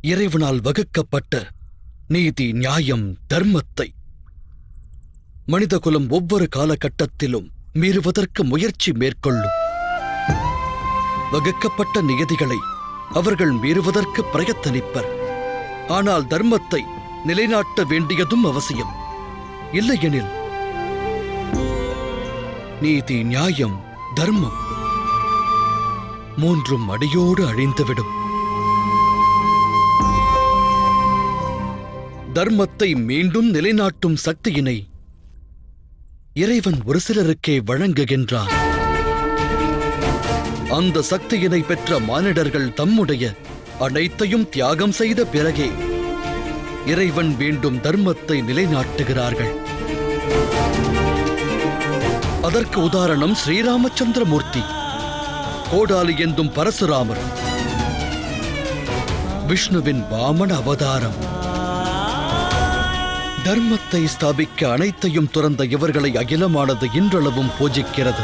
இறைவனால் வகுக்கப்பட்ட நீதி நியாயம் தர்மத்தை மனிதகுலம் ஒவ்வொரு காலகட்டத்திலும் மீறுவதற்கு முயற்சி மேற்கொள்ளும். வகுக்கப்பட்ட நியதிகளை அவர்கள் மீறுவதற்கு பிரயத்தனிப்பர். ஆனால் தர்மத்தை நிலைநாட்ட வேண்டியதும் அவசியம். இல்லையெனில் நீதி நியாயம் தர்மம் மூன்றும் அடியோடு அழிந்துவிடும். தர்மத்தை மீண்டும் நிலைநாட்டும் சக்தியினை இறைவன் ஒரு சிலருக்கே வழங்குகின்றான் அந்த சக்தியினை பெற்ற மானிடர்கள் தம்முடைய அனைத்தையும் தியாகம் செய்த பிறகே இறைவன் வேண்டும் தர்மத்தை நிலைநாட்டுகிறார்கள். அதற்கு உதாரணம் ஸ்ரீராமச்சந்திரமூர்த்தி கோடாலி என்றும் பரசுராமர். விஷ்ணுவின் வாமன அவதாரம். தர்மத்தை ஸ்தாபிக்க அனைத்தையும் துறந்த இவர்களை அகிலமானது இன்றளவும் பூஜிக்கிறது.